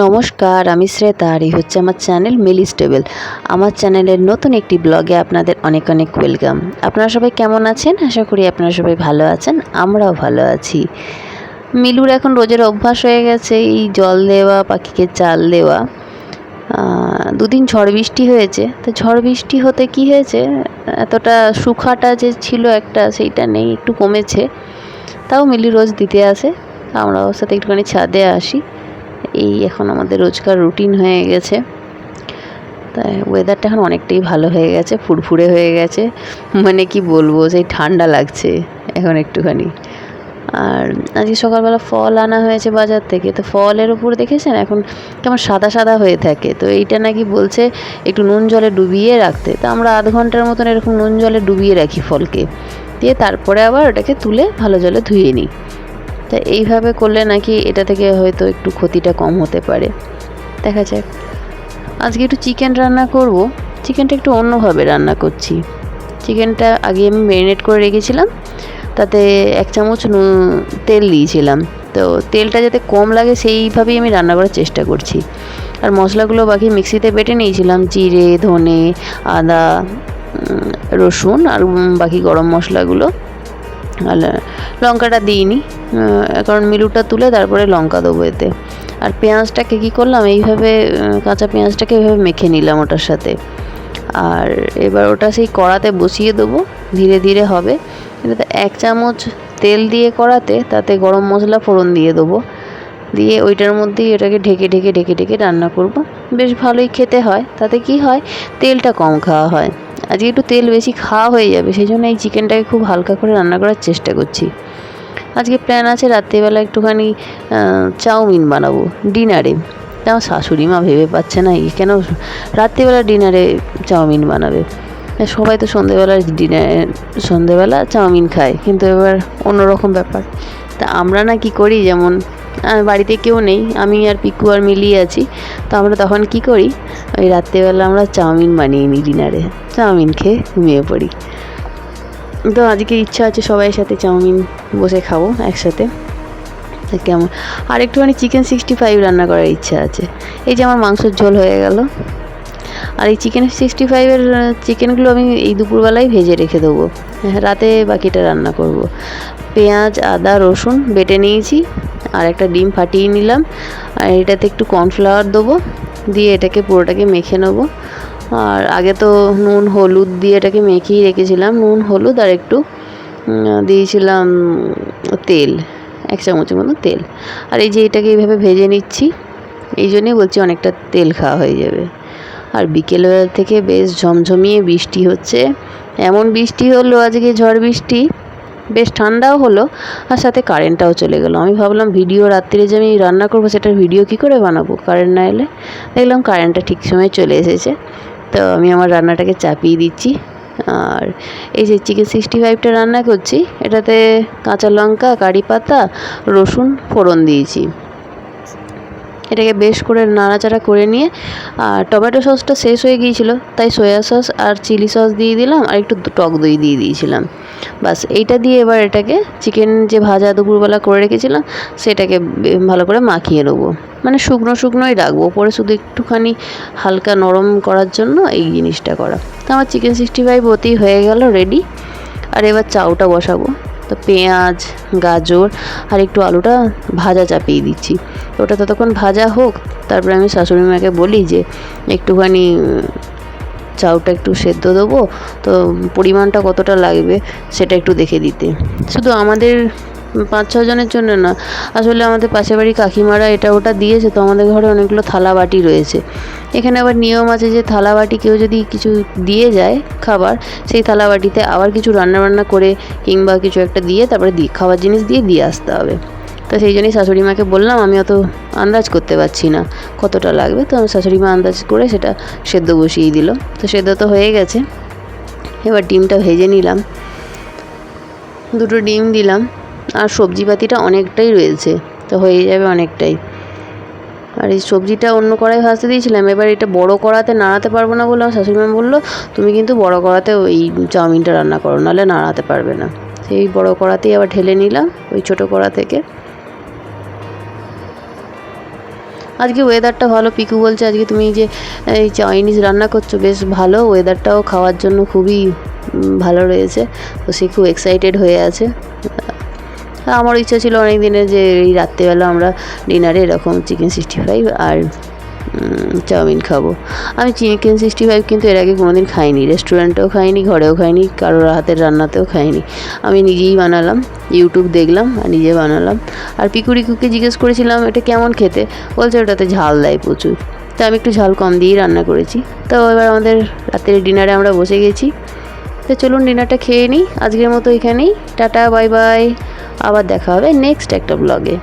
নমস্কার, আমি শ্রেতা আর এই হচ্ছে আমার চ্যানেল মিলি স্টেবল আমার চ্যানেলের নতুন একটি ব্লগে আপনাদের অনেক অনেক ওয়েলকাম। আপনারা সবাই কেমন আছেন? আশা করি আপনারা সবাই ভালো আছেন, আমরাও ভালো আছি। মিলুর এখন রোজের অভ্যাস হয়ে গেছে, এই জল দেওয়া, পাখিকে চাল দেওয়া। দুদিন ঝড় বৃষ্টি হয়েছে, তো ঝড় বৃষ্টি হতে কি হয়েছে? এতটা শুখাটা যে ছিল একটা, সেইটা নেই, একটু কমেছে। তাও মিলি রোজ দিতে আসে আমরা ওর সাথে একটুখানি ছাদে আসি। এই এখন আমাদের রোজকার রুটিন হয়ে গেছে। তাই ওয়েদারটা এখন অনেকটাই ভালো হয়ে গেছে, ফুরফুরে হয়ে গেছে। মানে কি বলব, সেই ঠান্ডা লাগছে এখন একটুখানি। আর আজকে সকালবেলা ফল আনা হয়েছে বাজার থেকে, তো ফলের উপর দেখেছেন? এখন কেমন সাদা সাদা হয়ে থাকে। তো এইটা নাকি বলছে একটু নুন জলে ডুবিয়ে রাখতে। তো আমরা আধ ঘণ্টার মতন এরকম নুন জলে ডুবিয়ে রাখি ফলকে। দিয়ে তারপরে আবার ওটাকে তুলে ভালো জলে ধুয়ে নিই। তা এইভাবে করলে নাকি এটা থেকে হয়তো একটু ক্ষতিটা কম হতে পারে। দেখা যাক। আজকে একটু চিকেন রান্না করব। চিকেনটা একটু অন্যভাবে রান্না করছি। চিকেনটা আগে আমি ম্যারিনেট করে রেখেছিলাম। তাতে এক চামচ তেল দিয়েছিলাম। তো তেলটা যাতে কম লাগে সেইভাবেই আমি রান্না করার চেষ্টা করছি। আর মশলাগুলো বাকি মিক্সিতে বেটে নিয়েছিলাম। জিরে, ধনে, আদা রসুন আর বাকি গরম মশলাগুলো। আর লঙ্কাটা দিইনি। কারণ মিলুটা তুলে তারপরে লঙ্কা দেবো এতে। আর পেঁয়াজটাকে কী করলাম? এইভাবে কাঁচা পেঁয়াজটাকে এইভাবে মেখে নিলাম ওটার সাথে। আর এবার ওটা সেই কড়াতে বসিয়ে দেবো, ধীরে ধীরে হবে। এটাতে এক চামচ তেল দিয়ে কড়াতে, তাতে গরম মশলা ফোড়ন দিয়ে দেবো। দিয়ে ওইটার মধ্যেই এটাকে ঢেকে ঢেকে ঢেকে ঢেকে রান্না করব। বেশ ভালোই খেতে হয়। তাতে কি হয়? তেলটা কম খাওয়া হয়। আজকে একটু তেল বেশি খাওয়া হয়ে যাবে, সেই জন্য এই চিকেনটাকে খুব হালকা করে রান্না করার চেষ্টা করছি। আজকে প্ল্যান আছে রাত্রিবেলা একটুখানি চাউমিন বানাবো ডিনারে আমার শাশুড়ি মা ভেবে পাচ্ছে না কেন রাত্রিবেলা ডিনারে চাউমিন বানাবে? সবাই তো সন্ধেবেলা ডিনারে সন্ধেবেলা চাউমিন খায়, কিন্তু এবার অন্যরকম ব্যাপার। তা আমরা না কি করি যেমন বাড়িতে কেউ নেই, আমি আর পিকু আর মিলিয়ে আছি, তো আমরা তখন কি করি? ওই রাত্রিবেলা আমরা চাউমিন বানিয়ে নিই ডিনারে চাউমিন খেয়ে ঘুমিয়ে পড়ি। তো আজকে ইচ্ছা আছে সবাই সাথে চাউমিন বসে খাব একসাথে। কেমন? আর একটুখানি চিকেন সিক্সটি ফাইভ রান্না করার ইচ্ছা আছে। এই যে আমার মাংসের ঝোল হয়ে গেল। আর এই চিকেন সিক্সটি ফাইভের চিকেনগুলো আমি এই দুপুরবেলায় ভেজে রেখে দেবো। হ্যাঁ, রাতে বাকিটা রান্না করব। পেঁয়াজ আদা রসুন বেটে নিয়েছি। আর একটা ডিম ফাটিয়ে নিলাম। আর এটাতে একটু কর্নফ্লাওয়ার দেবো। দিয়ে এটাকে পুরোটাকে মেখে নেব। আর আগে তো নুন, হলুদ দিয়ে এটাকে মেখেই রেখেছিলাম। নুন, হলুদ আর একটু দিয়েছিলাম তেল, এক চামচের মতো তেল। আর এই যে এটাকে এইভাবে ভেজে নিচ্ছি, এই জন্যই বলছি অনেকটা তেল খাওয়া হয়ে যাবে। আর বিকেলবেলা থেকে বেশ ঝমঝমিয়ে বৃষ্টি হচ্ছে। এমন বৃষ্টি হলো আজকে ঝড় বৃষ্টি, বেশ ঠান্ডাও হলো, আর সাথে কারেন্টটাও চলে গেলো। আমি ভাবলাম ভিডিও রাত্রিরে যে আমি রান্না করব, সেটার ভিডিও কী করে বানাবো? কারেন্ট না এলে দেখলাম কারেন্টটা ঠিক সময় চলে এসেছে। তো আমি আমার রান্নাটাকে চাপিয়ে দিচ্ছি। আর এই যে চিকেন সিক্সটি ফাইভটা রান্না করছি, এটাতে কাঁচা লঙ্কা কারি পাতা রসুন ফোড়ন দিয়েছি। এটাকে বেশ করে নাড়াচাড়া করে নিয়ে, আর টমেটো সসটা শেষ হয়ে গিয়েছিল, তাই সয়া সস আর চিলি সস দিয়ে দিলাম, আর একটু টক দই দিয়ে দিয়েছিলাম। বাস, এইটা দিয়ে এবার এটাকে চিকেন যে ভাজা দুপুরবেলা করে রেখেছিলাম, সেটাকে ভালো করে মাখিয়ে নেব। মানে শুকনো শুকনোই রাখব, ওপরে শুধু একটুখানি হালকা নরম করার জন্য এই জিনিসটা করা। তো আমার চিকেন সিক্সটি ফাইভ ওতেই হয়ে গেল রেডি আর এবার চাউটা বসাবো। তো পেঁয়াজ, গাজর, আর একটু আলুটা ভাজা চাপিয়ে দিচ্ছি। ওটা ততক্ষণ ভাজা হোক, তারপরে আমি শাশুড়ি মাকে বলি যে, একটুখানি চাউটা একটু সেদ্ধ দেবো। তো পরিমাণটা কতটা লাগবে সেটা একটু দেখে দিতে। শুধু আমাদের পাঁচ ছ জনের জন্য না, আসলে আমাদের পাশের বাড়ি কাকিমারা এটা ওটা দিয়েছে, তো আমাদের ঘরে অনেকগুলো থালা বাটি রয়েছে। এখানে আবার নিয়ম আছে যে থালা বাটি কেউ যদি কিছু দিয়ে যায় খাবার, সেই থালা বাটিতে আবার কিছু রান্না বান্না করে কিংবা কিছু একটা দিয়ে তারপরে দিয়ে খাবার জিনিস দিয়ে দিয়ে আসতে হবে। তো সেই জন্যই শাশুড়ি মাকে বললাম, আমি অত আন্দাজ করতে পারছি না। কতটা লাগবে? তো আমার শাশুড়ি মা আন্দাজ করে সেটা সেদ্ধ বসিয়ে দিল। তো সেদ্ধ তো হয়ে গেছে। এবার ডিমটা ভেজে নিলাম। দুটো ডিম দিলাম। আর সবজিপাতিটা অনেকটাই রয়েছে। তো হয়ে যাবে অনেকটাই। আর এই সবজিটা অন্য কড়াই ভাজতে দিয়েছিলাম। এবার এটা বড় কড়াতে নাড়াতে পারব না বলে আমার শাশুড়ি মা বলল, তুমি কিন্তু বড় কড়াতে ওই চাউমিনটা রান্না করো, নাহলে নাড়াতে পারবে না। সেই বড় কড়াতেই আবার ঢেলে নিলাম, ওই ছোটো কড়া থেকে। আজকে ওয়েদারটা ভালো, পিকু বলছে আজকে তুমি যে, এই চাইনিজ রান্না করছ, বেশ ভালো। ওয়েদারটাও খাওয়ার জন্য খুবই ভালো রয়েছে। তো সে খুব এক্সাইটেড হয়ে আছে। আমার ইচ্ছা ছিল অনেক দিনের যে এই রাত্রেবেলা আমরা ডিনারে এরকম চিকেন সিক্সটি ফাইভ আর চাউমিন খাব। আমি চিকেন সিক্সটি ফাইভ কিন্তু এর আগে কোনোদিন খাইনি রেস্টুরেন্টেও খাইনি, ঘরেও খাইনি, কারোর হাতের রান্নাতেও খাইনি। আমি নিজেই বানালাম ইউটিউব দেখলাম আর নিজে বানালাম। আর পিকুরিকুকে জিজ্ঞেস করেছিলাম, এটা কেমন খেতে? বলছে, ওটাতে ঝাল দেয় প্রচুর। তো আমি একটু ঝাল কম দিয়েই রান্না করেছি। তো এবার আমাদের রাতের ডিনারে আমরা বসে গেছি। তো চলুন ডিনারটা খেয়ে নিই। আজকের মতো এখানেই। Tata, bye bye. আবার দেখা হবে নেক্সট একটা ব্লগে